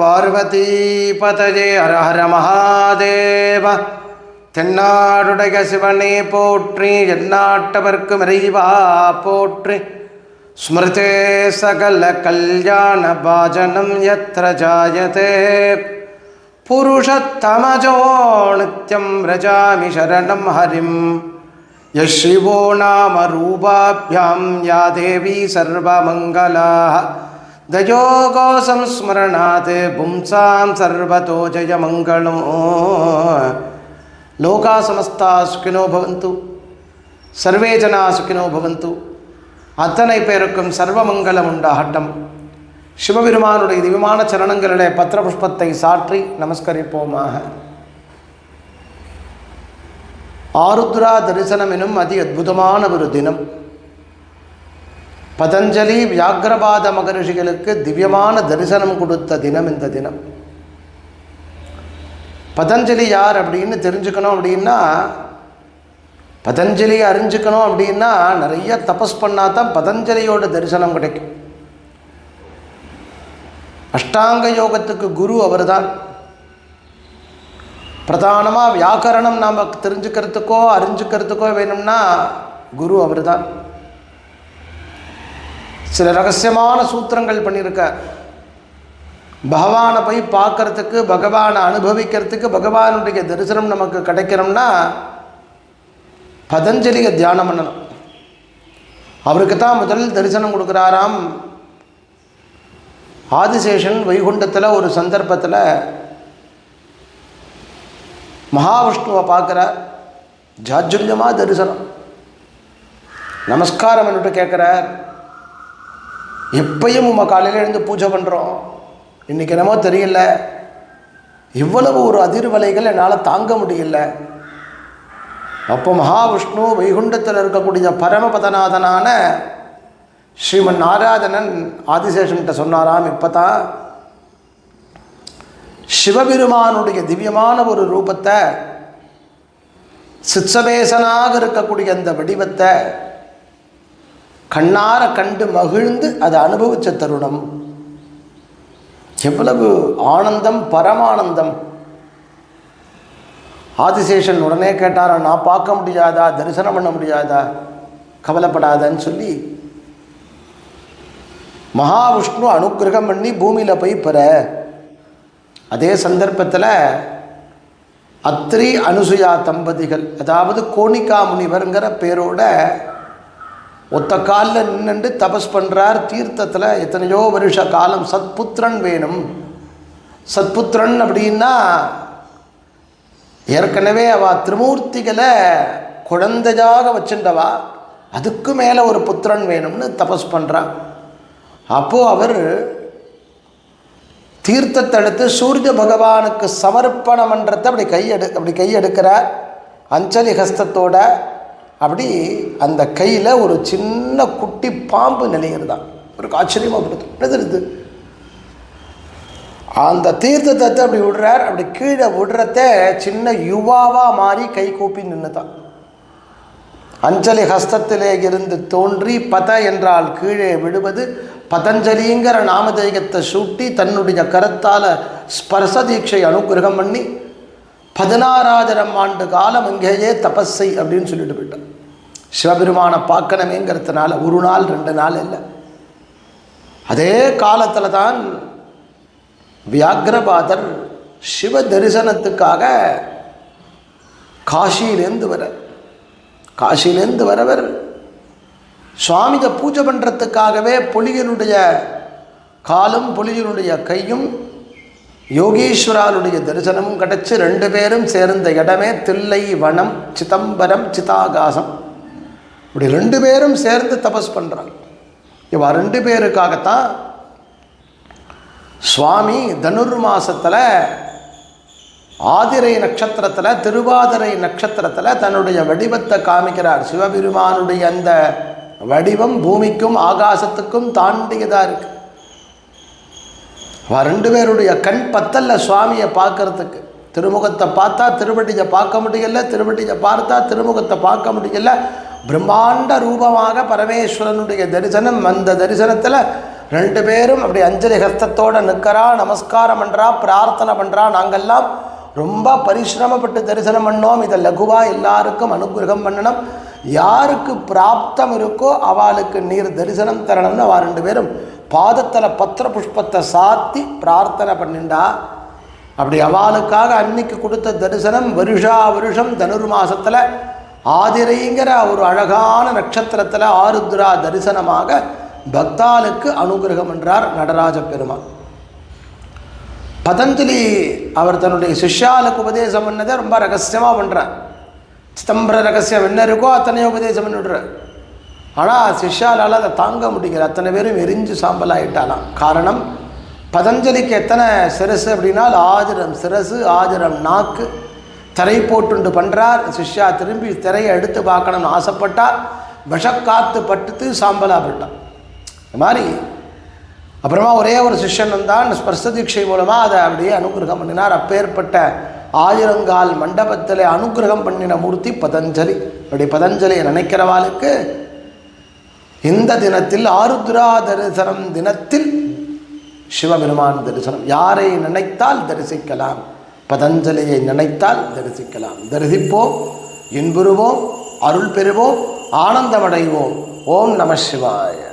பார்வதீபதே ஹரஹர மகாதேவ தென்னாடுடைய சிவனே போற்றி எந்நாட்டவர்க்கு மறைவா போற்றி ஸ்மிருதே சகல கல்யாண பாஜனம் எத்திர ஜாயதே புருஷத்தமஜோ நித்யம் விரஜாமி சரணம் ஹரிம் யசிவோ நாம ரூபாபியாம் யா தேவி சர்வமங்கலாக தயோகோ சம்ஸ்மரணாத் பும்சாம் சர்வதோ ஜய மங்களம் லோகா சமஸ்தா சுகினோ பவந்து சர்வே ஜனா சுகினோ பவந்து. அத்தனை பேருக்கும் சர்வமங்கலம் உண்டாகட்டம். சிவபெருமானுடைய திவ்யமான சரணங்களிலே பத்திரபுஷ்பத்தை சாற்றி நமஸ்கரிப்போமாக. ஆருத்ரா தரிசனம் எனும் அதி அற்புதமான ஒரு தினம். பதஞ்சலி வியாகிரபாத மகரிஷிகளுக்கு திவ்யமான தரிசனம் கொடுத்த தினம் இந்த தினம். பதஞ்சலி யார் அப்படின்னு தெரிஞ்சுக்கணும் அப்படின்னா பதஞ்சலி அறிஞ்சுக்கணும் அப்படின்னா நிறைய தபஸ் பண்ணால் தான் பதஞ்சலியோட தரிசனம் கிடைக்கும். அஷ்டாங்க யோகத்துக்கு குரு அவர் தான் பிரதானமாக வியாக்கரணம் நாம் தெரிஞ்சுக்கிறதுக்கோ அறிஞ்சுக்கிறதுக்கோ வேணும்னா குரு அவர் தான் சில ரகசியமான சூத்திரங்கள் பண்ணியிருக்கார் பகவானை போய் பார்க்கறதுக்கு பகவானை அனுபவிக்கிறதுக்கு பகவானுடைய தரிசனம் நமக்கு கிடைக்கணும்னா பதஞ்சலியை தியானம் பண்ணணும். அவருக்கு தான் முதல் தரிசனம் கொடுக்குறாராம். ஆதிசேஷன் வைகுண்டத்தில் ஒரு சந்தர்ப்பத்தில் மகாவிஷ்ணுவை பார்க்குறார். ஜாஜுல்யமாக தரிசனம். நமஸ்காரம் என்னட்டு கேட்குறார். எப்பயும் உம்ம காலையில் எழுந்து பூஜை பண்ணுறோம் இன்றைக்கி என்னமோ தெரியல. இவ்வளவு ஒரு அதிர்வலைகள் என்னால் தாங்க முடியல. அப்போ மகாவிஷ்ணு வைகுண்டத்தில் இருக்கக்கூடிய பரமபதநாதனான ஸ்ரீமன் நாராயணன் ஆதிசேஷன்கிட்ட சொன்னாராம் இப்போ தான் சிவபெருமானுடைய திவ்யமான ஒரு ரூபத்தை சிச்சபேசனாக இருக்கக்கூடிய அந்த வடிவத்தை கண்ணார கண்டு மகிழ்ந்து அதை அனுபவித்த தருணம். எவ்வளவு ஆனந்தம் பரமானந்தம். ஆதிசேஷன் உடனே கேட்டாரா நான் பார்க்க முடியாதா தரிசனம் பண்ண முடியாதா? கவலைப்படாதன்னு சொல்லி மகாவிஷ்ணு அனுக்கிரகம் பண்ணி பூமியில் போய் பெற. அதே சந்தர்ப்பத்தில் அத்ரி அனுசுயா தம்பதிகள் அதாவது கோணிகா முனிவருங்கிற பேரோட ஒத்த காலில் நின்று தபஸ் பண்ணுறார் தீர்த்தத்தில் எத்தனையோ வருஷ காலம். சத்புத்திரன் வேணும். சத்புத்திரன் அப்படின்னா ஏற்கனவே அவள் திருமூர்த்திகளை குழந்தையாக வச்சுட்டவா அதுக்கு மேலே ஒரு புத்திரன் வேணும்னு தபஸ் பண்ணுறான் அப்போது அவர் தீர்த்தத்தை எடுத்து சூரிய பகவானுக்கு சமர்ப்பணம் பண்ணுறத அப்படி கையெடு அப்படி கையெடுக்கிறார். அஞ்சலி ஹஸ்தத்தோட அப்படி அந்த கையில் ஒரு சின்ன குட்டி பாம்பு நிலைகிறதான் ஒரு ஆச்சரியமாக படுத்து இது அந்த தீர்த்தத்தை அப்படி விடுறார். அப்படி கீழே விடுறத சின்ன யுவாவாக மாறி கை கூப்பி நின்றுதான் அஞ்சலி ஹஸ்தத்திலே இருந்து தோன்றி பத என்றால் கீழே விடுவது பதஞ்சலிங்கிற நாமதேகத்தை சூட்டி தன்னுடைய கரத்தால் ஸ்பர்ச தீட்சை அனுகிரகம் பண்ணி பதினாறாயிரம் ஆண்டு காலம் இங்கேயே தபஸை அப்படின்னு சொல்லிட்டு போயிட்டான். சிவபெருமானை பார்க்கணுமேங்கிறதுனால ஒரு நாள் ரெண்டு நாள் இல்லை. அதே காலத்தில் தான் வியாகிரபாதர் சிவ தரிசனத்துக்காக காசியிலேருந்து வர காசியிலேருந்து வரவர் சுவாமிதை பூஜை பண்ணுறதுக்காகவே பொலியனுடைய காலும் பொலியனுடைய கையும் யோகீஸ்வராலுடைய தரிசனமும் கிடச்சி ரெண்டு பேரும் சேர்ந்த இடமே தில்லை வனம் சிதம்பரம் சிதாகாசம். இப்படி ரெண்டு பேரும் சேர்ந்து தபஸ் பண்ணுறாங்க இவா ரெண்டு பேருக்காகத்தான் சுவாமி தனுர் மாசத்தில் ஆதிரை நட்சத்திரத்தில் திருவாதிரை நட்சத்திரத்தில் தன்னுடைய வடிவத்தை காமிக்கிறார். சிவபெருமானுடைய அந்த வடிவம் பூமிக்கும் ஆகாசத்துக்கும் தாண்டியதாக இருக்கு. அவ ரெண்டு பேருடைய கண் பத்தல்ல சுவாமியை பார்க்கறதுக்கு. திருமுகத்தை பார்த்தா திருவட்டியை பார்க்க முடியல திருவடியை பார்த்தா திருமுகத்தை பார்க்க முடியல. பிரம்மாண்ட ரூபமாக பரமேஸ்வரனுடைய தரிசனம் அந்த தரிசனத்தில் ரெண்டு பேரும் அப்படி அஞ்சலி ஹஸ்தத்தோடு நிற்கிறா நமஸ்காரம் பண்ணுறா பிரார்த்தனை பண்ணுறா நாங்கள்லாம் ரொம்ப பரிசிரமப்பட்டு தரிசனம் பண்ணோம். இதை லகுவாக எல்லாருக்கும் அனுகிரகம் பண்ணணும். யாருக்கு பிராப்தம் இருக்கோ அவளுக்கு நீர் தரிசனம் தரணும்னு அவள் ரெண்டு பேரும் பாதத்தில் பத்திர புஷ்பத்தை சாத்தி பிரார்த்தனை பண்ணிண்டா. அப்படி அவளுக்காக அன்னைக்கு கொடுத்த தரிசனம் வருஷா வருஷம் தனுர் மாசத்தில் ஆதிரைங்கிற ஒரு அழகான நட்சத்திரத்தில் ஆருத்ரா தரிசனமாக பக்தாளுக்கு அனுகிரகம் என்றார் நடராஜ பெருமாள். பதஞ்சலி அவர் தன்னுடைய சிஷ்யாளுக்கு உபதேசம் பண்ணதை ரொம்ப ரகசியமாக பண்ணுறார் சிதம்பர ரகசியம் என்ன இருக்கோ அத்தனையோ உபதேசம் பண்ணிவிடுறார் ஆனால் சிஷ்யாலால் அதை தாங்க முடியல. அத்தனை பேரும் எரிஞ்சு சாம்பல் ஆகிட்டாலாம் காரணம் பதஞ்சலிக்கு எத்தனை சிரசு அப்படின்னா ஆதிரம் சிரசு ஆதிரம் நாக்கு திரை போட்டுண்டு பண்ணுறார் சிஷ்யா திரும்பி திரையை எடுத்து பார்க்கணும்னு ஆசைப்பட்டார் விஷக்காத்து பட்டுத்து சாம்பலாக போயிட்டான். இந்த மாதிரி அப்புறமா ஒரே ஒரு சிஷ்யன் வந்தான் ஸ்பர்ச தீட்சை மூலமாக அதை அப்படியே அனுகிரகம் பண்ணினார். அப்பேற்பட்ட ஆயிரங்கால் மண்டபத்தில் அனுகிரகம் பண்ணின மூர்த்தி பதஞ்சலி. அப்படி பதஞ்சலியை நினைக்கிறவாளுக்கு இந்த தினத்தில் ஆருத்ரா தரிசனம் தினத்தில் சிவபெருமான் தரிசனம். யாரை நினைத்தால் தரிசிக்கலாம்? பதஞ்சலியை நினைத்தால் தரிசிக்கலாம். தரிசிப்போம் இன்புறுவோம் அருள் பெறுவோம் ஆனந்தமடைவோம். ஓம் நம சிவாய.